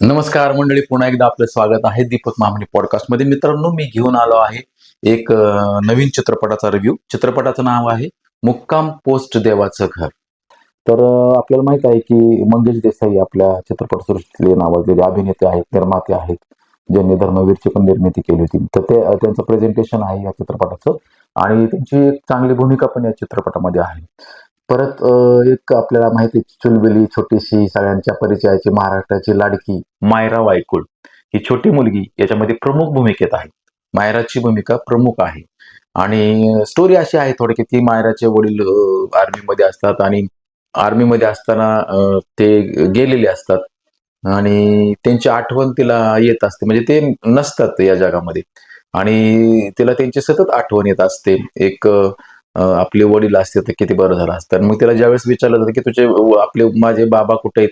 नमस्कार मंडळी. पुन्हा एकदा आपलं स्वागत आहे दीपक मामणी पॉडकास्टमध्ये. मित्रांनो मी घेऊन आलो आहे एक नवीन चित्रपटाचा रिव्ह्यू चित्रपटाचं नाव आहे मुक्काम पोस्ट देवाचं घर. तर आपल्याला माहीत आहे की मंगेश देसाई आपल्या चित्रपटसृष्टीतले नावाजलेले अभिनेते आहेत निर्माते आहेत ज्यांनी धर्मवीरची पण निर्मिती केली होती. तर ते त्यांचं प्रेझेंटेशन आहे या चित्रपटाचं. आणि त्यांची एक चांगली भूमिका पण या चित्रपटामध्ये आहे. परत एक आपल्याला माहिती चुलबिली छोटीशी सगळ्यांच्या परिचयाची महाराष्ट्राची लाडकी मायरा वायकुळ ही छोटी मुलगी याच्यामध्ये प्रमुख भूमिकेत आहे. मायराची भूमिका प्रमुख आहे. आणि स्टोरी अशी आहे थोडक्यात की मायराचे वडील आर्मीमध्ये असतात आणि आर्मीमध्ये असताना ते गेलेले असतात. आणि त्यांची आठवण तिला येत असते. म्हणजे ते नसतात या जगामध्ये. आणि तिला त्यांची सतत आठवण येत असते. एक आपले वडील असते तर किती बरं झालं असतं. मग तिला ज्यावेळेस विचारलं जातं की तुझे आपले माझे बाबा कुठे आहेत?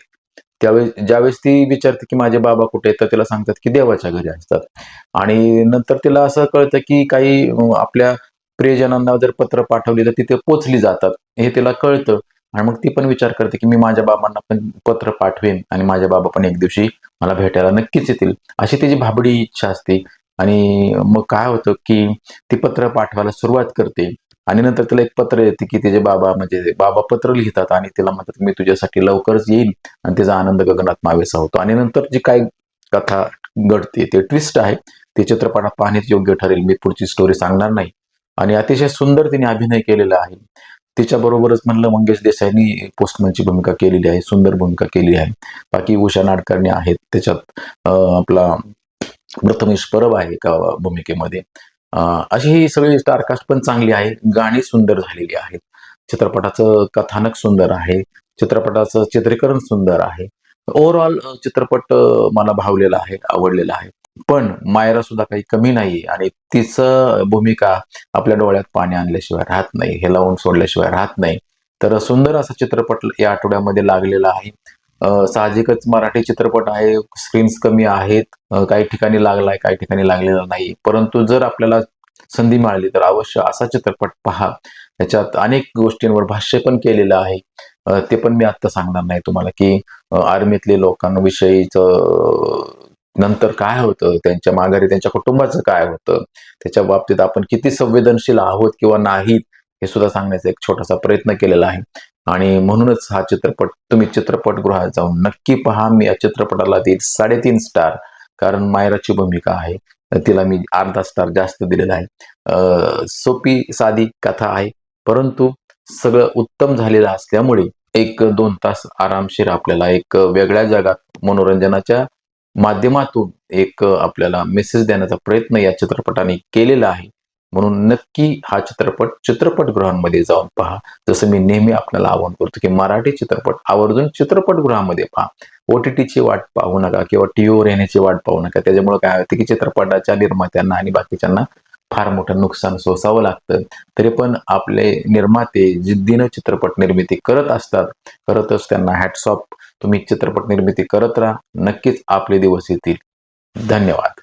त्यावेळेस ज्यावेळेस ती विचारते की माझे बाबा कुठे आहेत? तर तिला सांगतात की देवाच्या घरी असतात. आणि नंतर तिला असं कळतं की काही आपल्या प्रियजनांना जर पत्र पाठवली तर तिथे पोचली जातात. हे तिला कळतं. आणि मग ती पण विचार करते की मी माझ्या बाबांना पण पत्र पाठवेन आणि माझ्या बाबा पण एक दिवशी मला भेटायला नक्कीच येतील. अशी तिची भाबडी इच्छा असते. आणि मग काय होतं की ती पत्र पाठवायला सुरुवात करते. आणि नंतर तिला एक पत्र येते की तिचे बाबा म्हणजे बाबा पत्र लिहितात आणि तिला म्हणतात मी तुझ्यासाठी लवकरच येईल आणि तिचा आनंद गगनात मावेसा होतो. आणि नंतर जी काय कथा घडते ते ट्विस्ट आहे. ते चित्रपटात पाहण्यात योग्य ठरेल. मी पुढची स्टोरी सांगणार नाही. आणि अतिशय सुंदर तिने अभिनय केलेला आहे. तिच्याबरोबरच म्हणलं मंगेश देसाईनी पोस्टमनची भूमिका केलेली आहे सुंदर भूमिका केली आहे. बाकी उषा नाडकर्णी आहेत. त्याच्यात आपला प्रथमेश परब आहे एका भूमिकेमध्ये. अशी ही सगळी स्टारकास्ट पण चांगली आहे. गाणी सुंदर झालेली आहेत. चित्रपटाचं कथानक सुंदर आहे. चित्रपटाचं चित्रीकरण सुंदर आहे. ओव्हरऑल चित्रपट मला भावलेला आहे आवडलेला आहे. पण मायरा सुद्धा काही कमी नाही आणि तिचं भूमिका आपल्या डोळ्यात पाणी आणल्याशिवाय राहत नाही. हे लावून सोडल्याशिवाय राहत नाही. तर सुंदर असा चित्रपट या आठवड्यामध्ये लागलेला आहे. साहजिकच मराठी चित्रपट आहे स्क्रीन्स कमी आहेत काही ठिकाणी लागलाय काही ठिकाणी लागलेला नाही. परंतु जर आपल्याला संधी मिळाली तर अवश्य असा चित्रपट पहा. त्याच्यात अनेक गोष्टींवर भाष्य पण केलेलं आहे. ते पण मी आत्ता सांगणार नाही तुम्हाला की आर्मीतले लोकांविषयीच नंतर काय होतं त्यांच्या माघारी त्यांच्या कुटुंबाचं काय होतं त्याच्या बाबतीत आपण किती संवेदनशील आहोत किंवा नाहीत हे सुद्धा सांगण्याचा एक छोटासा प्रयत्न केलेला आहे. आणि म्हणूनच हा चित्रपट तुम्ही चित्रपटगृहात जाऊन नक्की पहा. मी या चित्रपटाला देईल साडेतीन स्टार कारण मायराची भूमिका आहे. तिला मी अर्धा स्टार जास्त दिलेला आहे. सोपी साधी कथा आहे. परंतु सगळं उत्तम झालेलं असल्यामुळे एक दोन तास आरामशीर आपल्याला एक वेगळ्या जगात मनोरंजनाच्या माध्यमातून एक आपल्याला मेसेज देण्याचा प्रयत्न या चित्रपटाने केलेला आहे. म्हणून नक्की हा चित्रपट चित्रपटगृहांमध्ये जाऊन पहा. जसं मी नेहमी आपल्याला आवाहन करतो की मराठी चित्रपट आवर्जून चित्रपटगृहामध्ये पहा. ओ टी टीची वाट पाहू नका किंवा टीव्हीवर येण्याची वाट पाहू नका. त्याच्यामुळे काय होतं की चित्रपटाच्या निर्मात्यांना आणि बाकीच्यांना फार मोठं नुकसान सोसावं लागतं. तरी पण आपले निर्माते जिद्दीनं चित्रपट निर्मिती करत असतात. करतच त्यांना हॅटसॉप तुम्ही चित्रपट निर्मिती करत राहा. नक्कीच आपले दिवस येतील. धन्यवाद.